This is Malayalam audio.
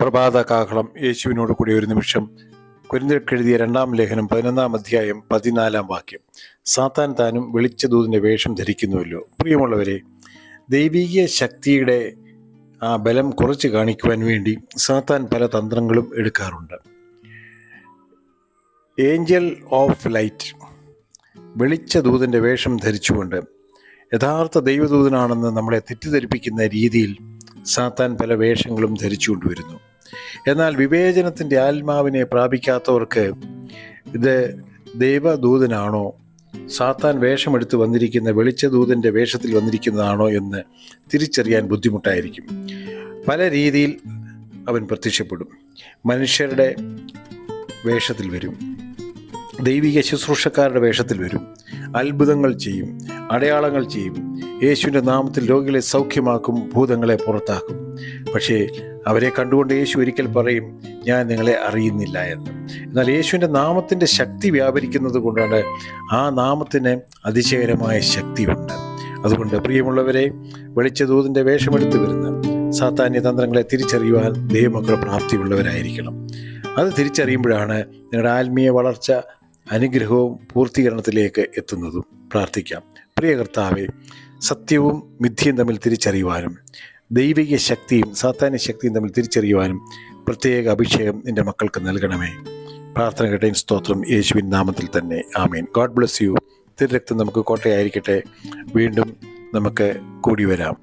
പ്രഭാത കാഹളം യേശുവിനോട് കൂടി ഒരു നിമിഷം. കുരിന്തിരക്കെഴുതിയ രണ്ടാം ലേഖനം പതിനൊന്നാം അധ്യായം പതിനാലാം വാക്യം. സാത്താൻ താനും വെളിച്ച ദൂതിന്റെ വേഷം ധരിക്കുന്നുവല്ലോ. പ്രിയമുള്ളവരെ ദൈവീക ശക്തിയുടെ ആ ബലം കുറച്ച് കാണിക്കുവാൻ വേണ്ടി സാത്താൻ പല തന്ത്രങ്ങളും എടുക്കാറുണ്ട്. ഏഞ്ചൽ ഓഫ് ലൈറ്റ് വെളിച്ച ദൂതന്റെ വേഷം ധരിച്ചുകൊണ്ട് യഥാർത്ഥ ദൈവദൂതനാണെന്ന് നമ്മളെ തെറ്റിദ്ധരിപ്പിക്കുന്ന രീതിയിൽ സാത്താൻ പല വേഷങ്ങളും ധരിച്ചുകൊണ്ടുവരുന്നു. എന്നാൽ വിവേചനത്തിന്റെ ആത്മാവിനെ പ്രാപിക്കാത്തവർക്ക് ഇത് ദൈവദൂതനാണോ സാത്താൻ വേഷമെടുത്ത് വന്നിരിക്കുന്ന വെളിച്ചദൂതന്റെ വേഷത്തിൽ വന്നിരിക്കുന്നതാണോ എന്ന് തിരിച്ചറിയാൻ ബുദ്ധിമുട്ടായിരിക്കും. പല രീതിയിൽ അവൻ പ്രത്യക്ഷപ്പെടും. മനുഷ്യരുടെ വേഷത്തിൽ വരും. ദൈവിക ശുശ്രൂഷക്കാരുടെ വേഷത്തിൽ വരും. അത്ഭുതങ്ങൾ ചെയ്യും. അടയാളങ്ങൾ ചെയ്യും. യേശുവിന്റെ നാമത്തിൽ രോഗികളെ സൗഖ്യമാക്കും ഭൂതങ്ങളെ പുറത്താക്കും. പക്ഷേ അവരെ കണ്ടുകൊണ്ട് യേശു ഒരിക്കൽ പറയും ഞാൻ നിങ്ങളെ അറിയുന്നില്ല എന്ന്. എന്നാൽ യേശുവിന്റെ നാമത്തിന്റെ ശക്തി വ്യാപരിക്കുന്നത് കൊണ്ടാണ് ആ നാമത്തിന് അതിശയകരമായ ശക്തിയുണ്ട്. അതുകൊണ്ട് പ്രിയമുള്ളവരെ വെളിച്ചദൂതിന്റെ വേഷമെടുത്ത് വരുന്ന സാത്താന്യ തന്ത്രങ്ങളെ തിരിച്ചറിയുവാൻ ദൈവമക്കൾ പ്രാപ്തിയുള്ളവരായിരിക്കണം. അത് തിരിച്ചറിയുമ്പോഴാണ് നിങ്ങളുടെ ആത്മീയ വളർച്ച അനുഗ്രഹവും പൂർത്തീകരണത്തിലേക്ക് എത്തുന്നതും പ്രാർത്ഥിക്കാം. പ്രിയ കർത്താവെ സത്യവും മിഥ്യയും തമ്മിൽ തിരിച്ചറിയുവാനും ദൈവിക ശക്തിയും സാധാന്യ ശക്തിയും തമ്മിൽ തിരിച്ചറിയുവാനും പ്രത്യേക അഭിഷേകം എന്റെ മക്കൾക്ക് നൽകണമേ. പ്രാർത്ഥന കേട്ടേൻ സ്തോത്രം യേശുവിൻ നാമത്തിൽ തന്നെ. ആമീൻ. ഗോഡ് ബ്ലെസ് യു തിരുരക്തം നമുക്ക് കോട്ടയായിരിക്കട്ടെ. വീണ്ടും നമുക്ക് കൂടി വരാം.